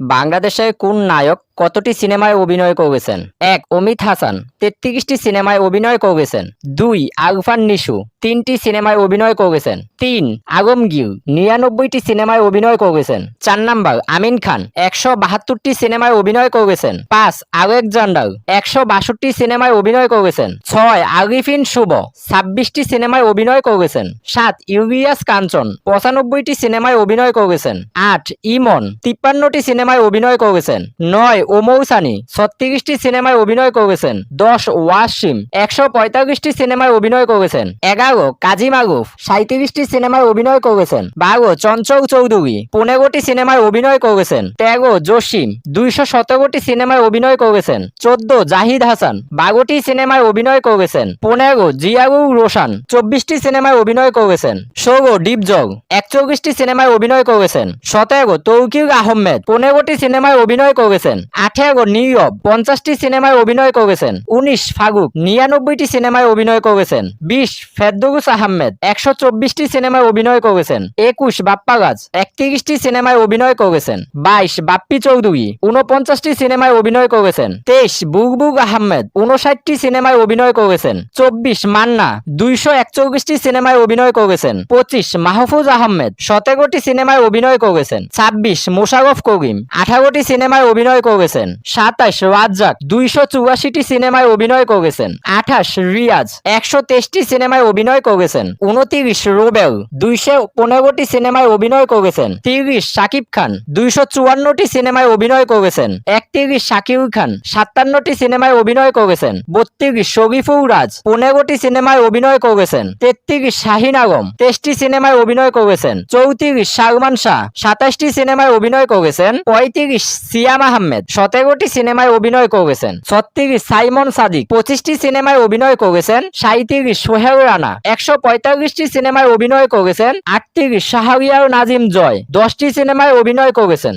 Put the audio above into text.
বাংলাদেশের কোন নায়ক কতটি সিনেমায় অভিনয় করেছেন? এক, অমিত হাসান। তেত্রিশটি সিনেমায় অভিনয় করেছেন। দুই, আরফান নিশু। তিনটি সিনেমায় অভিনয় করেছেন। তিন, আগমগীর। নিরানব্বইটি সিনেমায় অভিনয় করেছেন। চার নাম্বার, আমিন খান। একশো বাহাত্তরটি সিনেমায় অভিনয় করেছেন। পাঁচ আলেকজান্ডার একশো বাষট্টি সিনেমায় অভিনয় করেছেন। ছয়, আরিফিন শুভ। ছাব্বিশটি সিনেমায় অভিনয় করেছেন। সাত, ইউরিয়াস কাঞ্চন। পঁচানব্বইটি সিনেমায় অভিনয় করেছেন। আট, ইমন। তিপ্পান্নটি সিনেমায় অভিনয় করেছেন। নয় ওমর সানি ছত্রিশটি সিনেমায় অভিনয় করেছেন, দশ ওয়াসিম একশো পঁয়তাল্লিশটি সিনেমায় অভিনয় করেছেন, এগারো কাজী মারুফ সাঁত্রিশটি সিনেমায় অভিনয় করেছেন, বারো চঞ্চল চৌধুরী, পনেরোটি সিনেমায় অভিনয় করেছেন, তেরো জসিম, দুইশো সতেরোটি সিনেমায় অভিনয় করেছেন, চোদ্দ জাহিদ হাসান, বারোটি সিনেমায় অভিনয় করেছেন, পনেরো জিয়ারুল রোশান, চব্বিশটি সিনেমায় অভিনয় করেছেন, ষোলো ডিপজগ একচল্লিশটি সিনেমায় অভিনয় করেছেন, সতেরো তৌকির আহমেদ, পনেরোটি সিনেমায় অভিনয় করেছেন আঠেরো নীরব পঞ্চাশটি সিনেমায় অভিনয় করেছেন। উনিশ, ফাগুক। নিরানব্বইটি সিনেমায় অভিনয় করেছেন। বিশ, ফেরদৌস আহমেদ। একশো চব্বিশটি সিনেমায় অভিনয় করেছেন। একুশ বাপ্পা বাপ্পাগাজ একত্রিশটি সিনেমায় অভিনয় করেছেন। বাইশ, বাপ্পি চৌধুরী। উনপঞ্চাশটি সিনেমায় অভিনয় করেছেন। তেইশ বুকবুক আহমেদ। উনষাটটি সিনেমায় অভিনয় করেছেন। চব্বিশ, মান্না। দুইশো একচল্লিশটি সিনেমায় অভিনয় করেছেন। পঁচিশ, মাহফুজ আহমেদ। সতেরোটি সিনেমায় অভিনয় করেছেন। ছাব্বিশ মোশারফ করিম। আঠারোটি সিনেমায় অভিনয় করেছেন। সাতাশ রাজ্জাক, দুইশো চুরাশিটি সিনেমায় অভিনয় করেছেন। আঠাশ রিয়াজ, একশো তেইশটি সিনেমায় অভিনয় করেছেন। উনতিরিশ রোবেল, দুইশো পনেরোটি সিনেমায় অভিনয় করেছেন। তিরিশ শাকিব খান, দুইশো চুয়ান্নটি সিনেমায় অভিনয় করেছেন। একত্রিশ শাকিব খান, সাতান্নটি সিনেমায় অভিনয় করেছেন। বত্রিশ শরীফুল রাজ, পনেরোটি সিনেমায় অভিনয় করেছেন। তেত্রিশ শাহিন আলম, তেইশটি সিনেমায় অভিনয় করেছেন। চৌত্রিশ সালমান শাহ, সাতাশটি সিনেমায় অভিনয় করেছেন। পঁয়ত্রিশ সিয়াম আহমেদ সতেরোটি সিনেমায় অভিনয় করেছেন। ছত্রিশ সাইমন সাদিক। পঁচিশটি সিনেমায় অভিনয় করেছেন সাঁত্রিশ সোহেল রানা। একশো পঁয়তাল্লিশটি সিনেমায় অভিনয় করেছেন আটত্রিশ শাহরিয়ার নাজিম জয়। দশটি সিনেমায় অভিনয় করেছেন।